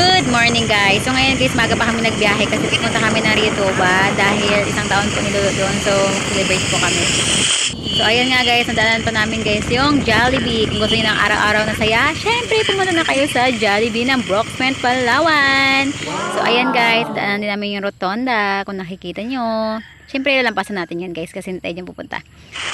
Good morning guys. So ngayon guys, maga pa kami nagbiyahe kasi pupunta kami ng Riotoba dahil isang taon po nilo doon. So celebrate po kami. So ayan nga guys, nadaanan pa namin guys yung Jollibee. Kung gusto niyo ng araw-araw na saya, syempre pumunta na kayo sa Jollibee ng Broxman, Palawan. So ayan guys, daanan din namin yung rotonda kung nakikita nyo. Syempre lalampasan natin yan guys kasi tayo dyan pupunta.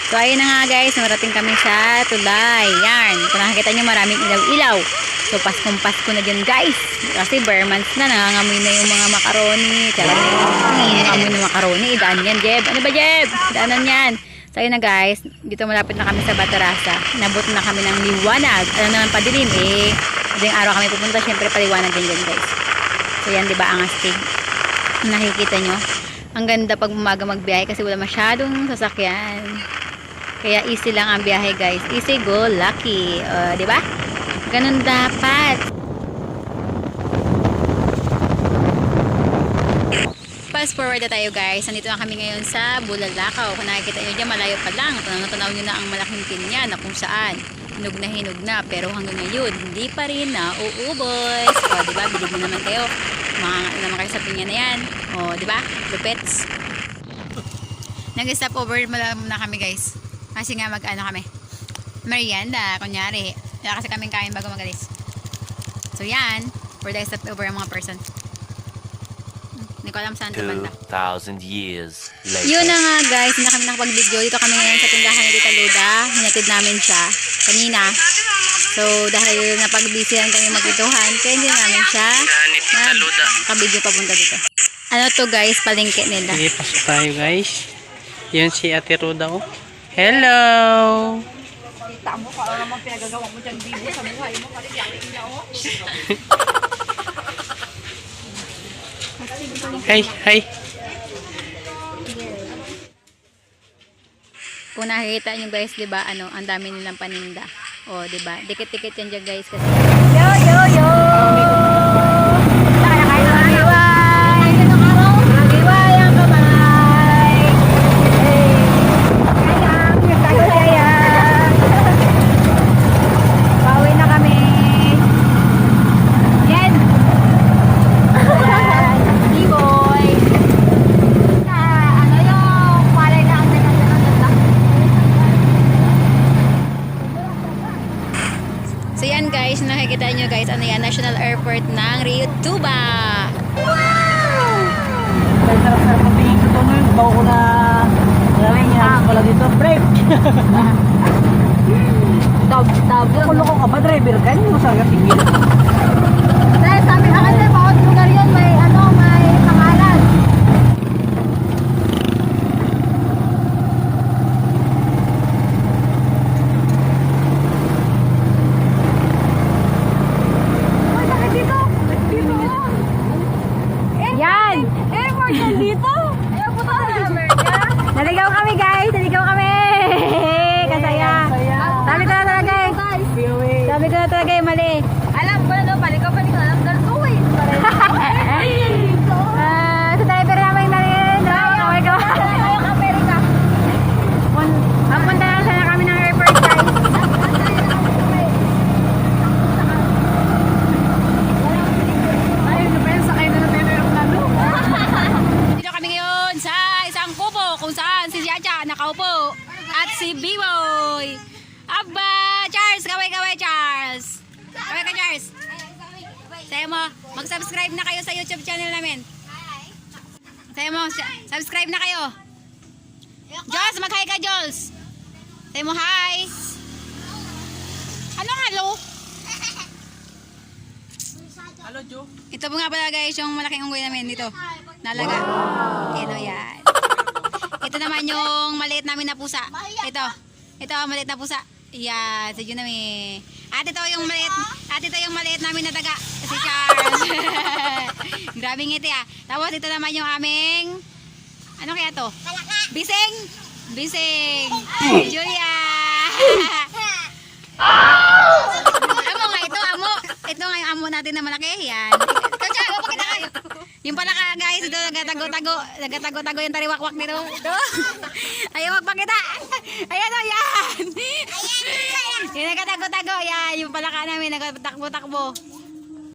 So ayun na nga guys, narating kami sa tulay. Yan, kung nakikita nyo maraming ilaw-ilaw. So paskong pasko na dyan guys. Kasi bare months na, nangangamoy na yung mga macaroni. Tsaka nangangamoy ng macaroni. Idaan yan, Jeb. Ano ba, Jeb? Idaanan yan. So ayun na guys, dito malapit na kami sa Batarasa. Nabot na kami ng liwanag. Alam naman padilim eh. Madaling araw kami pupunta, syempre paliwanag din dyan guys. So yan, di ba, ang astig. Nakikita nyo. Ang ganda pag umaga magbiyahe kasi wala masyadong sasakyan. Kaya easy lang ang biyahe guys. Easy go, lucky. Uh, di ba? Ganun dapat. Fast forward na tayo guys. Nandito na kami ngayon sa Bulalakaw. Kung nakikita nyo dyan, malayo pa lang. Tanaw-tanaw nyo na ang malaking pinya na kung saan. Hinog na hinog na. Pero hanggang ngayon, hindi pa rin na uubos. O, di ba? Bilib na naman kayo. Ano naman kayo sa pinya na yan. O, di ba? Lupets. Nag-stop over na kami guys. Kasi nga mag-ano kami. Merienda, kunyari. Wala kasi kaming kain bago magalis. So yan, for the stop over ang mga person. Hindi ko alam saan ito banda. 2,000 years later. Yun na nga guys, hindi na kami nakapag-video. Dito kami ngayon sa tindahan ni Tita Luda. Hinatid namin siya kanina. So dahil napag-busyhan kami magkituhan, kaya hindi namin siya nakabidyo papunta dito. Ano to guys, palengke nila. Sige, pasok tayo guys. Yun si Ate Ruda oh. Hello! Hi, hi. Kung nakikita nyo guys, 'di ba, ano, ang dami nilang paninda. Oh, 'di ba? Dikit-dikit yan dyan guys kasi. Yo yo yo. Magiway. Magiway ang kamay. Hey. Kayang, kayang. Pauwi na kami. Yan. D-boy. ano yung malay na ang So yan guys, nakikita nyo guys, ano yan, National Airport ng Rio Tuba. Wow! Dahil sarap-sarap ang tingin ko doon, bawa ko na galing yan pala dito, brave. Dab, dab. Kulo ko ka ba, driver ka? Hindi mo sarap tingin. Dahil sa amin, kasi bawat lugar yun, may ano, may pangalan. Yan! Airport yan dito! Airport na Amerika! Naligaw kami guys! Naligaw kami! Kasaya! Sabi ko na talaga eh! Sabi ko na talaga eh, mali! Alam ko na no, balik ka balik ka alam dahil ko eh! Ah, sa driver namin mali no? Okay ka ba? Amerika! Papunta lang sana kami ng airport guys! Ay, depensa kayo na natin yung plano. Dito kami ngayon sa isang kubo kung saan si Jaja nakaupo at si B-Boy. Aba, Charles, kaway-kaway Charles. Kaway ka Charles. Sayo mo, mag-subscribe na kayo sa YouTube channel namin. Sayo mo, subscribe na kayo. Jules, mag-hi ka Jules. Sayo mo hi. Anong hello? Hello, Joe. Ito po nga pala guys, yung malaking unggoy namin dito. Nalaga. Ito yan. Ito naman yung maliit namin na pusa. Ito. Ito ang maliit na pusa. Yan, si Junami. At ito yung maliit, at ito yung maliit namin na daga. Si Charles. Grabe ngiti ah. Tapos ito naman yung aming, ano kaya to? Bising. Bising. Julia. amo nga ito, amo. Ito nga yung amo natin na malaki. Yan. Ikaw siya, pakita kayo. Yung pala ka guys, ito nagatago-tago. Nagatago-tago yung tariwakwak nito. Ito. Ayaw magpakita. Ayan o, yan. Yung nagatago-tago, yan. Yung pala ka namin, nagtatakbo-takbo.